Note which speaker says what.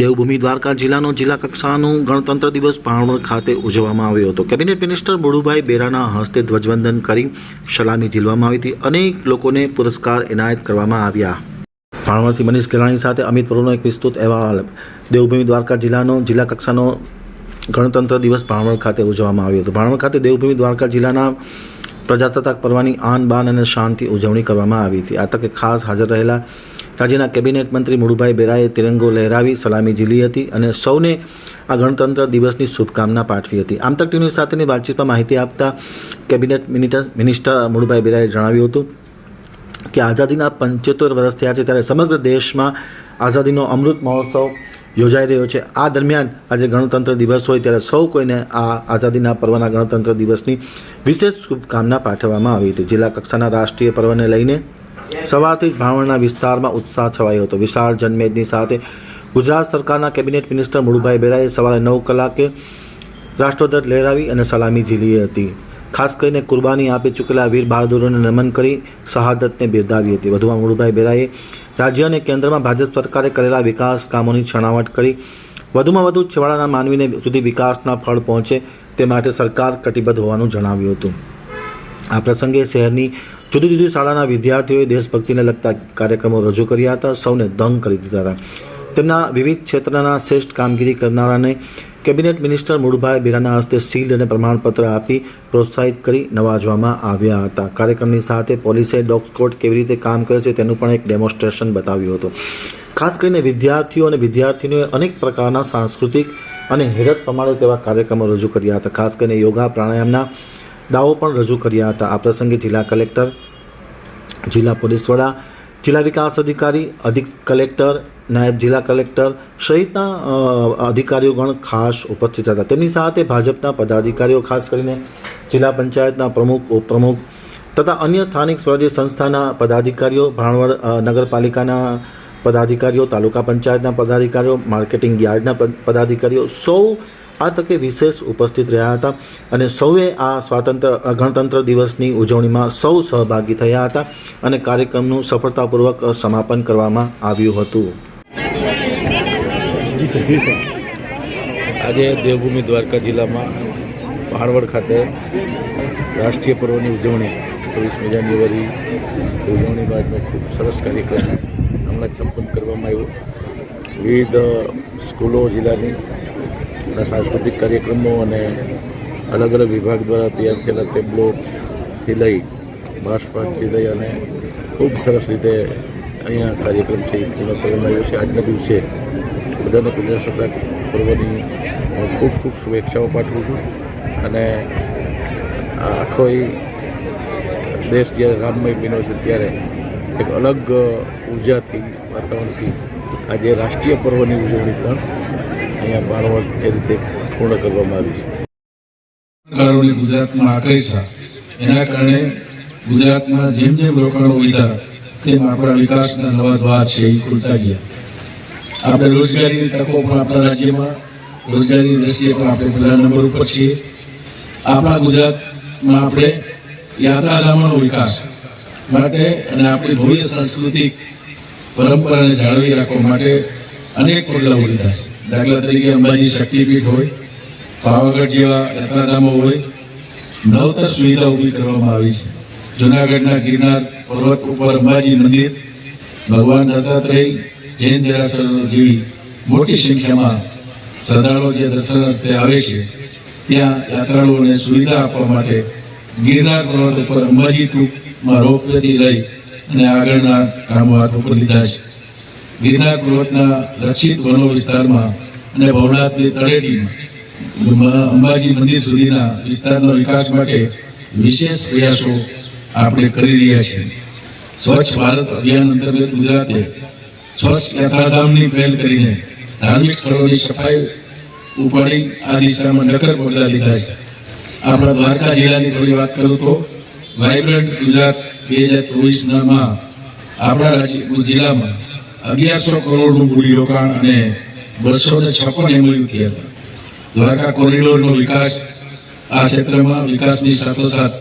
Speaker 1: દેવભૂમિ દ્વારકા જિલ્લાનો જિલ્લા કક્ષાનો ગણતંત્ર દિવસ ભાણવડ ખાતે ઉજવવામાં આવ્યો હતો. કેબિનેટ મિનિસ્ટર મુળુભાઈ બેરાના હસ્તે ધ્વજવંદન કરી સલામી ઝીલવામાં આવી હતી. અનેક લોકોને પુરસ્કાર એનાયત કરવામાં આવ્યા. ભાણવડથી મનીષ ગેલાણી સાથે અમિત વરુણનો એક વિસ્તૃત અહેવાલ. દેવભૂમિ દ્વારકા જિલ્લાનો જિલ્લા કક્ષાનો ગણતંત્ર દિવસ ભાણવડ ખાતે ઉજવવામાં આવ્યો હતો. ભાણવડ ખાતે દેવભૂમિ દ્વારકા જિલ્લાના પ્રજાસત્તાક પર્વની આન બાન અને શાંતિ ઉજવણી કરવામાં આવી હતી. આ તકે ખાસ હાજર રહેલા રાજ્યના કેબિનેટ મંત્રી મુળુભાઈ બેરાએ તિરંગો લહેરાવી સલામી ઝીલી હતી અને સૌને આ ગણતંત્ર દિવસની શુભકામના પાઠવી હતી. આમ તક ટીવી સાથેની વાતચીતમાં માહિતી આપતા કેબિનેટ મિનિટર મિનિસ્ટર મુળુભાઈ બેરાએ જણાવ્યું હતું કે આઝાદીના પંચોતેર વર્ષ થયા છે ત્યારે સમગ્ર દેશમાં આઝાદીનો અમૃત મહોત્સવ યોજાઈ રહ્યો છે. આ દરમિયાન આજે ગણતંત્ર દિવસ હોય ત્યારે સૌ કોઈને આ આઝાદીના પર્વના ગણતંત્ર દિવસની વિશેષ શુભકામના પાઠવવામાં આવી હતી. જિલ્લા કક્ષાના રાષ્ટ્રીય પર્વને લઈને સવારથી જ ભાવણના વિસ્તારમાં ઉત્સાહ છવાયો હતો. વિશાળ જનમેદની સાથે ગુજરાત સરકારના કેબિનેટ મિનિસ્ટર મુળુભાઈ બેરાએ સવારે નવ કલાકે રાષ્ટ્રધ્વજ લહેરાવી અને સલામી ઝીલી હતી. ખાસ કરીને કુરબાની આપી ચૂકેલા વીર બહાદુરોને નમન કરી શહાદતને બિરદાવી હતી. વધુમાં મુળુભાઈ બેરાએ રાજ્ય અને કેન્દ્રમાં ભાજપ સરકારે કરેલા વિકાસ કામોની છણાવટ કરી વધુમાં વધુ છેવાડાના માનવીને સુધી વિકાસના ફળ પહોંચે તે માટે સરકાર કટિબદ્ધ હોવાનું જણાવ્યું હતું. આ પ્રસંગે શહેરની જુદી જુદી શાળાના વિદ્યાર્થીઓએ દેશભક્તિને લગતા કાર્યક્રમો રજૂ કર્યા હતા, સૌને દંગ કરી દીધા હતા. તેમના વિવિધ ક્ષેત્રના શ્રેષ્ઠ કામગીરી કરનારાને કેબિનેટ મિનિસ્ટર મુળભાઈ બિરાના હસ્તે સીલ અને પ્રમાણપત્ર આપી પ્રોત્સાહિત કરી નવાજવામાં આવ્યા હતા. કાર્યક્રમની સાથે પોલીસે ડોગ સ્કોડ કેવી રીતે કામ કરે છે તેનું પણ એક ડેમોન્સ્ટ્રેશન બતાવ્યું હતું. ખાસ કરીને વિદ્યાર્થીઓ અને વિદ્યાર્થીનીઓએ અનેક પ્રકારના સાંસ્કૃતિક અને હેરત પ્રમાણે તેવા કાર્યક્રમો રજૂ કર્યા હતા. ખાસ કરીને યોગા, પ્રાણાયામના દાવો પણ રજૂ કર્યા હતા. આ પ્રસંગે જિલ્લા કલેક્ટર, જિલ્લા પોલીસ વડા, જિલ્લા વિકાસ અધિકારી, અધિક કલેક્ટર, નાયબ જિલ્લા કલેક્ટર સહિતના અધિકારીઓગણ ખાસ ઉપસ્થિત હતા. તેમની સાથે ભાજપના પદાધિકારીઓ, ખાસ કરીને જિલ્લા પંચાયતના પ્રમુખ, ઉપપ્રમુખ તથા અન્ય સ્થાનિક સ્વરાજ્ય સંસ્થાના પદાધિકારીઓ, ભાણવડ નગરપાલિકાના પદાધિકારીઓ, તાલુકા પંચાયતના પદાધિકારીઓ, માર્કેટિંગ યાર્ડના પદાધિકારીઓ સૌ આ તકે વિશેષ ઉપસ્થિત રહ્યા હતા અને સૌએ આ સ્વાતંત્ર્ય ગણતંત્ર દિવસની ઉજવણીમાં સૌ સહભાગી થયા હતા અને કાર્યક્રમનું સફળતાપૂર્વક સમાપન કરવામાં આવ્યું હતું.
Speaker 2: આજે દેવભૂમિ દ્વારકા જિલ્લામાં પહાડવડ ખાતે રાષ્ટ્રીય પર્વની ઉજવણી ચોવીસમી જાન્યુઆરી ઉજવણી બાદનો ખૂબ સરસ કાર્યક્રમ હમણાં સંપન્ન કરવામાં આવ્યો. વિવિધ સ્કૂલો, જિલ્લાની સાંસ્કૃતિક કાર્યક્રમો અને અલગ અલગ વિભાગ દ્વારા તૈયાર થયેલા ટેબ્લોથી લઈ માર્ચપાસ્ટથી લઈ અને ખૂબ સરસ રીતે અહીંયા કાર્યક્રમ છે, પૂર્ણ કરવામાં આવ્યો છે. આજના દિવસે બધાને પ્રજાસત્તાક પર્વની ખૂબ ખૂબ શુભેચ્છાઓ પાઠવું છું. અને આખો દેશ જ્યારે રામમય બન્યો છે ત્યારે એક અલગ ઉર્જાથી, વાતાવરણથી આજે રાષ્ટ્રીય પર્વની ઉજવણી પણ અહીંયા બાણવડ એ રીતે પૂર્ણ કરવામાં આવી છે?
Speaker 3: ગુજરાતમાં આકર્ષા એના કારણે ગુજરાતમાં જેમ જેમ રોકાણો વધ્યા, તેમ આપણા વિકાસના નવા દ્વાર છે એ ખુલતા ગયા. આપણે રોજગારીની તકો પણ આપણા રાજ્યમાં, રોજગારીની દ્રષ્ટિએ પણ આપણે પહેલા નંબર ઉપર છીએ. આપણા ગુજરાતમાં આપણે યાત્રાધામનો વિકાસ માટે અને આપણી ભવ્ય સાંસ્કૃતિક પરંપરાને જાળવી રાખવા માટે અનેક પગલાઓ લીધા છે. દાખલા તરીકે અંબાજી શક્તિપીઠ હોય, પાવાગઢ જેવા યાત્રાધામો હોય, નવતર સુવિધા ઊભી કરવામાં આવી છે. જુનાગઢના ગિરનાર પર્વત ઉપર અંબાજી મંદિર, ભગવાન દત્તાત્રેય જૈન દેરાસરો જેવી મોટી સંખ્યામાં શ્રદ્ધાળુઓ જે દર્શનાર્થે આવે છે, ત્યાં યાત્રાળુઓને સુવિધા આપવા માટે ગિરનાર પર્વત ઉપર અંબાજી ટૂંકમાં રોપવેથી લઈ અને આગળના કામો હાથ ઉપર લીધા છે. ગિરનાર પર્વતના રક્ષિત વનો વિસ્તારમાં અને ભવનાથની તળેટીમાં અંબાજી મંદિર સુધીના વિસ્તારના વિકાસ માટે વિશેષ પ્રયાસો આપણે કરી રહ્યા છીએ. સ્વચ્છ ભારત અભિયાન અંતર્ગત ગુજરાતે સ્વચ્છ યાત્રાધામની પહેલ કરીને ધાર્મિક સ્થળોની સફાઈ ઉપાડી આ દિશામાં નકર પગલાં લીધા છે. આપણા દ્વારકા જિલ્લાની થોડી વાત કરું તો વાઇબ્રન્ટ ગુજરાત બે હજાર ચોવીસનામાં આપણા જિલ્લામાં અગિયારસો કરોડનું મૂડીરોકાણ અને બસો ને છપ્પન એમઓયુ થયા હતા. દ્વારકા કોરિડોરનો વિકાસ આ ક્ષેત્રમાં વિકાસની સાથોસાથ